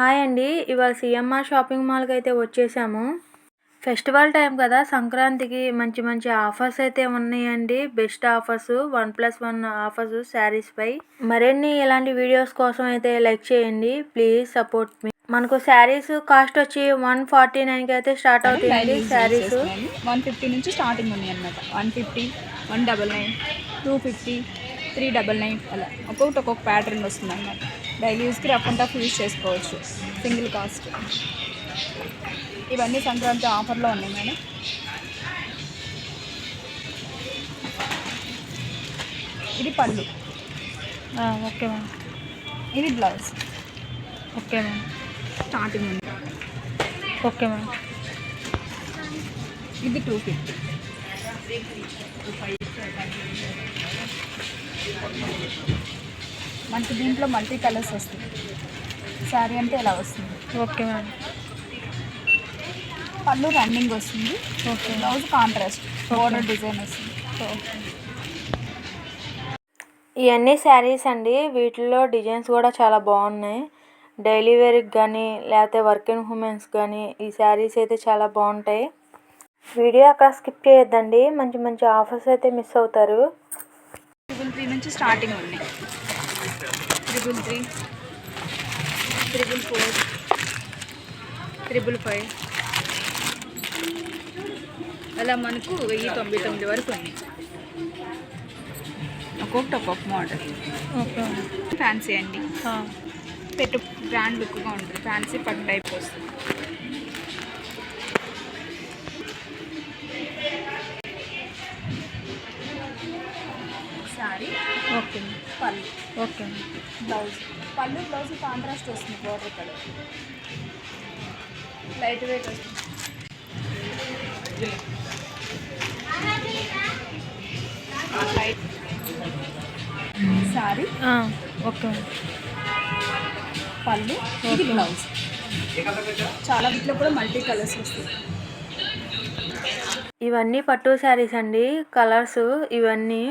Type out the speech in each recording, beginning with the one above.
Hi అండి. ఇవాళ CMR shopping మాల్కి అయితే వచ్చేసాము. ఫెస్టివల్ టైం కదా సంక్రాంతికి మంచి మంచి ఆఫర్స్ అయితే ఉన్నాయండి. Best offers one plus one offers saris పై. మరిన్ని ఇలాంటి వీడియోస్ కోసం అయితే లైక్ చేయండి. Please support me. మనకు శారీస్ కాస్ట్ వచ్చి వన్ ఫార్టీ నైన్కి అయితే స్టార్ట్ అవుతాయండి శారీస్. వన్ ఫిఫ్టీ నుంచి స్టార్టింగ్ ఉన్నాయి అనమాట one fifty one double nine two fifty three double nine అలా ఒక్కొక్కటి ఒక్కొక్క ప్యాటర్న్ వస్తుంది అనమాట డైలీ యూస్కి రఫ్ అండ్ టఫ్ యూస్ చేసుకోవచ్చు. Single cost. ఇవన్నీ సంక్రాంతి ఆఫర్లో ఉన్నాయి మేడం. ఇది పళ్ళు. ఓకే మ్యామ్ ఇది బ్లౌజ్. ఓకే మ్యామ్ స్టార్టింగ్ ఉంది. ఓకే మ్యామ్ ఇది టూ ఫిఫ్టీ. మనకి దీంట్లో మల్టీ కలర్స్ వస్తుంది శారీ అంటే ఇలా వస్తుంది? Okay ma'am. పళ్ళు రన్నింగ్ వస్తుంది. Okay. Blouse contrast border design వస్తుంది. ఇవన్నీ శారీస్ అండి. వీటిల్లో డిజైన్స్ కూడా చాలా బాగున్నాయి. డైలీ వేర్కి కానీ లేకపోతే వర్కింగ్ ఉమెన్స్ కానీ ఈ శారీస్ అయితే చాలా బాగుంటాయి. వీడియో అక్కడ స్కిప్ చేయొద్దండి. మంచి మంచి ఆఫర్స్ అయితే మిస్ అవుతారు. ట్రిపుల్ త్రీ నుంచి స్టార్టింగ్ ఉన్నాయి. Triple three triple four triple five అలా మనకు వెయ్యి తొంభై తొమ్మిది వరకు ఉన్నాయి ఒక్కొక్కటి ఒక్కొక్క మోడల్ ఓకే. ఫ్యాన్సీ అండి. పెట్టు బ్రాండ్ లుక్గా ఉంటుంది. ఫ్యాన్సీ పట్టు టైప్ వస్తుంది. Sari okay. Pallu. Okay. Blouse. Pallu blouse contrast వస్తుంది బోర్డర్ కలర్ లైట్ వెయిట్ వస్తుంది. సారీ ఓకే. పళ్ళు ఇది బ్లౌజ్. చాలా వీటిలో కూడా మల్టీ కలర్స్ వస్తాయి. ఇవన్నీ పట్టు శారీస్ అండి. కలర్స్ ఇవన్నీ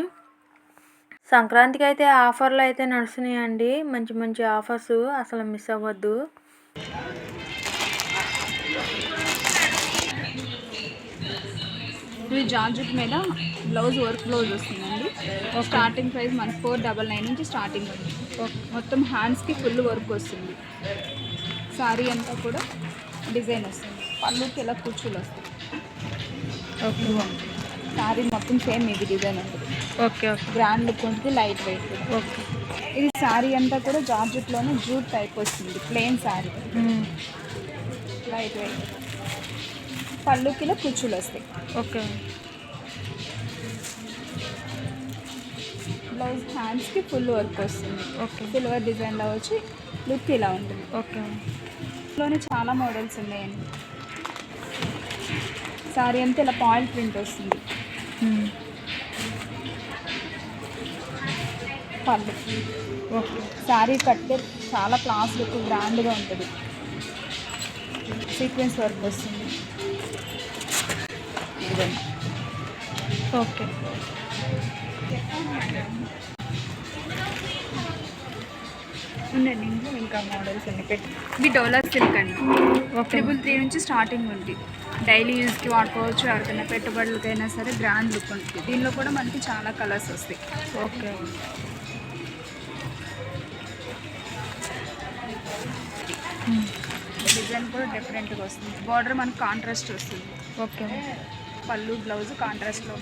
సంక్రాంతికి అయితే ఆఫర్లు అయితే నడుస్తున్నాయండి. మంచి మంచి ఆఫర్స్ అసలు మిస్ అవ్వద్దు. ఇది జార్జెట్ మీద బ్లౌజ్ వర్క్ బ్లౌజ్ వస్తుందండి. స్టార్టింగ్ ప్రైస్ మనకి ఫోర్ డబల్ నైన్ నుంచి స్టార్టింగ్ ఉంది. మొత్తం హ్యాండ్స్కి ఫుల్ వర్క్ వస్తుంది. సారీ అంతా కూడా డిజైన్ వస్తుంది. పళ్ళుకి ఇలా కుర్చీలు వస్తాయి. ఓకే. సారీ మొత్తం సేమ్ ఇది డిజైన్ ఉంటుంది ఓకే ఓకే. గ్రాండ్ లుక్ ఉంటుంది లైట్ వెయిట్ ఓకే. ఇది సారీ అంతా కూడా జార్జెట్లోనే జూట్ టైప్ వస్తుంది ప్లెయిన్ సారీ లైట్ వెయిట్ పళ్ళుకిలో కుర్చీలు వస్తాయి. ఓకే. బ్లౌజ్ హ్యాండ్స్కి ఫుల్ వర్క్ వస్తుంది. ఓకే. సిల్వర్ డిజైన్లో వచ్చి లుక్ ఇలా ఉంటుంది. ఓకే. ఇందులోనే చాలా మోడల్స్ ఉన్నాయండి. సారీ అంతా ఇలా పాయింట్ ప్రింట్ వస్తుంది. పళ్ళు ఓకే. శారీ కట్టే చాలా క్లాస్ లుక్ గ్రాండ్గా ఉంటుంది. సీక్వెన్స్ వర్క్ వస్తుంది. ఓకే. ఉండండి ఇందులో ఇంకా మోడల్స్ అన్ని పెట్టి. ఇది డోలా సిల్క్ అండి. ట్రిపుల్ త్రీ నుంచి స్టార్టింగ్ ఉంది. డైలీ యూస్కి వాడుకోవచ్చు ఎవరికైనా పెట్టుబడులకైనా సరే గ్రాండ్ లుక్ ఉంటుంది. దీనిలో కూడా మనకి చాలా కలర్స్ వస్తాయి. ఓకే. డిజైన్ కూడా డిఫరెంట్గా వస్తుంది. బార్డర్ మనకి కాంట్రాస్ట్ వస్తుంది. ఓకే. పళ్ళు బ్లౌజ్ కాంట్రాస్ట్లో.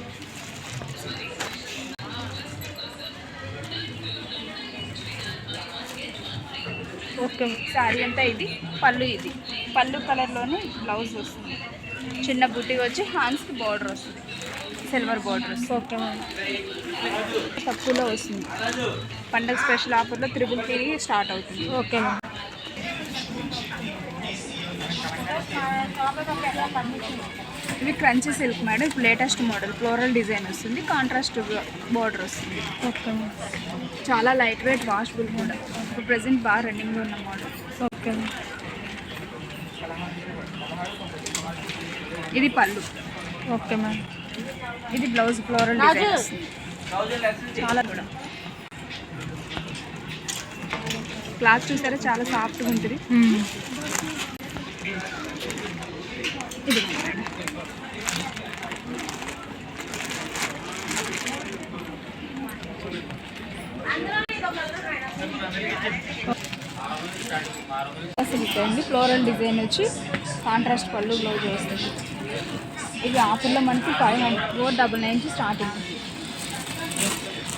ఓకే. శారీ అంతా ఇది పళ్ళు ఇది. పళ్ళు కలర్లోనే బ్లౌజ్ వస్తుంది. చిన్న బుట్టి వచ్చి హ్యాండ్స్కి బార్డర్ వస్తుంది. సిల్వర్ బార్డర్ వస్తుంది. Okay ma'am. తక్కువలో వస్తుంది. పండగ స్పెషల్ ఆఫర్లో త్రిబుల్ త్రీ స్టార్ట్ అవుతుంది. Okay ma'am. ఇవి క్రంచీ సిల్క్ మేడం. ఇప్పుడు లేటెస్ట్ మోడల్ ఫ్లోరల్ డిజైన్ వస్తుంది కాంట్రాస్ట్ బార్డర్ వస్తుంది. ఓకే. మ్యామ్ చాలా లైట్ వెయిట్ వాషబుల్ కూడా. ఇప్పుడు ప్రజెంట్ బాగా రన్నింగ్లో ఉన్న మోడల్. ఓకే. మ్యామ్ ఇది పళ్ళు. Okay ma'am. ఇది బ్లౌజ్ ఫ్లోరల్ డిజైన్ వస్తుంది. చాలా కూడా క్లాత్ చూసారా? చాలా సాఫ్ట్గా ఉంటుంది. ఇది. సిల్క్ అండి ఫ్లోరల్ డిజైన్ వచ్చి కాంట్రాస్ట్ పళ్ళు బ్లౌజ్ వస్తుంది. ఇది ఆఫర్లో మనకి ఫైవ్ హండ్రెడ్ ఫోర్ డబల్ నైన్కి స్టార్టింగ్.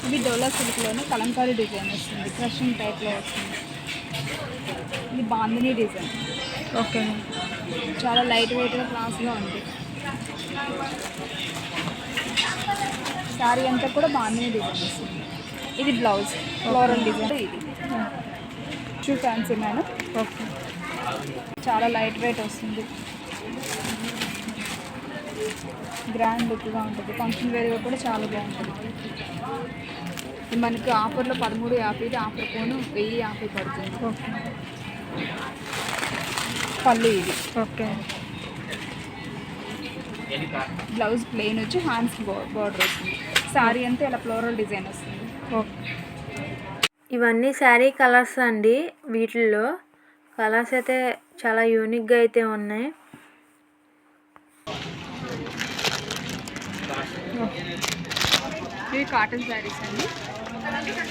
ఇది డోలా సిల్క్లోనే కలంకారీ డిజైన్ వస్తుంది క్రషింగ్ టైప్లో వస్తుంది. ఇది బాందిని డిజైన్. ఓకే. చాలా లైట్ వెయిట్గా క్లాస్గా ఉంది. శారీ అంతా కూడా బాందిని డిజైన్ వస్తుంది ఇది బ్లౌజ్ ఫ్లోరల్ డిజైన్. ఇది. షూ ఫ్యాన్సీ మేడం ఓకే. చాలా లైట్ వెయిట్ వస్తుంది. గ్రాండ్ లుక్గా ఉంటుంది. ఫంక్షన్ వేర్గా కూడా చాలా బాగుంటుంది. మనకి ఆఫర్లో పదమూడు యాభై ఆఫర్ పోను వెయ్యి యాభై పడుతుంది. ఓకే. పళ్ళు ఇది ఓకే. బ్లౌజ్ ప్లెయిన్ వచ్చి హ్యాండ్స్ బార్డర్ వస్తుంది. శారీ అంతా ఇలా ఫ్లోరల్ డిజైన్ వస్తుంది. ఓకే. ఇవన్నీ శారీ కలర్స్ అండి వీటిల్లో. కలర్స్ అయితే చాలా యూనిక్గా అయితే ఉన్నాయి. ఇవి కాటన్ శారీస్ అండి.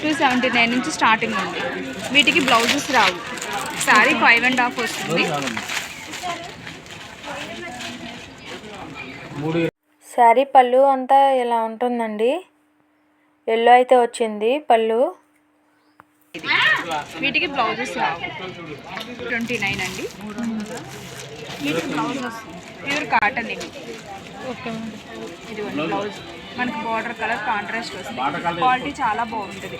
టూ సెవెంటీ నైన్ నుంచి స్టార్టింగ్ ఉంది వీటికి బ్లౌజెస్ రావు. శారీ ఫైవ్ అండ్ హాఫ్ వస్తుంది. శారీ పళ్ళు అంతా ఇలా ఉంటుందండి. ఎల్లో అయితే వచ్చింది పళ్ళు. వీటికి బ్లౌజెస్ రావు. ట్వంటీ నైన్ అండి. వీటికి బ్లౌజ్ వస్తుంది. ప్యూర్ కాటన్ ఇది. ఓకే. ఇది బ్లౌజ్. మనకి బార్డర్ కలర్ కాంట్రాస్ట్ వస్తుంది. క్వాలిటీ చాలా బాగుంటుంది.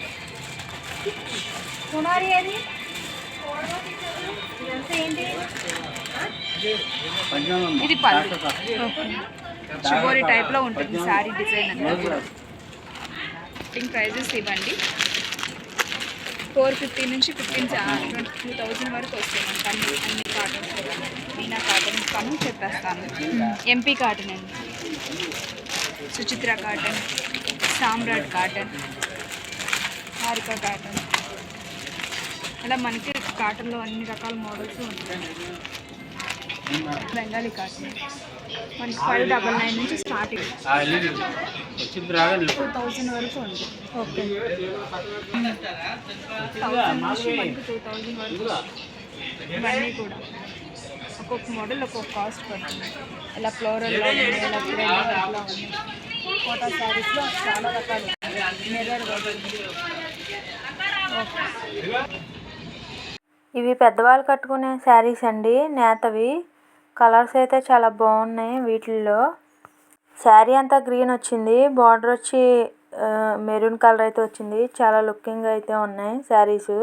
ఇది పళ్ళు. షుగోరి టైప్లో ఉంటుంది శారీ డిజైన్ అంతా కూడా ఫిఫ్టీన్ ప్రైజెస్ ఇవ్వండి. ఫోర్ ఫిఫ్టీ నుంచి ఫిఫ్టీన్ టూ థౌజండ్ వరకు వస్తాయి అన్ని అన్ని కాటన్స్ మీనా కాటన్ కానీ చెప్పేస్తాను. ఎంపీ కాటన్ అండి. Suchitra cotton Samrat cotton Harika cotton అలా మనకి కాటన్లో అన్ని రకాల మోడల్స్ ఉంటాయి. బెంగాలీ కాటన్ మనకి ఫైవ్ డబల్ నైన్ నుంచి స్టార్టింగ్. టూ థౌజండ్ వరకు ఉంది. ఓకే. థౌజండ్ నుంచి మనకి టూ థౌజండ్ వరకు ఇవన్నీ కూడా. ఒక్కొక్క మోడల్ ఒక్కొక్క కాస్ట్ పడుతుంది. ఇలా ఫ్లోరల్లో ఉన్నాయి ఇలా ప్రింట్ అట్లా ఉన్నాయి కోటా శారీస్లో చాలా రకాలు మిర్రర్ ఇవి పెద్దవాళ్ళు కట్టుకునే శారీస్ అండి. నేతవి. కలర్స్ అయితే చాలా బాగున్నాయి వీటిల్లో. శారీ అంతా గ్రీన్ వచ్చింది. బార్డర్ వచ్చి మెరూన్ కలర్ అయితే వచ్చింది. చాలా లుకింగ్ అయితే ఉన్నాయి శారీసు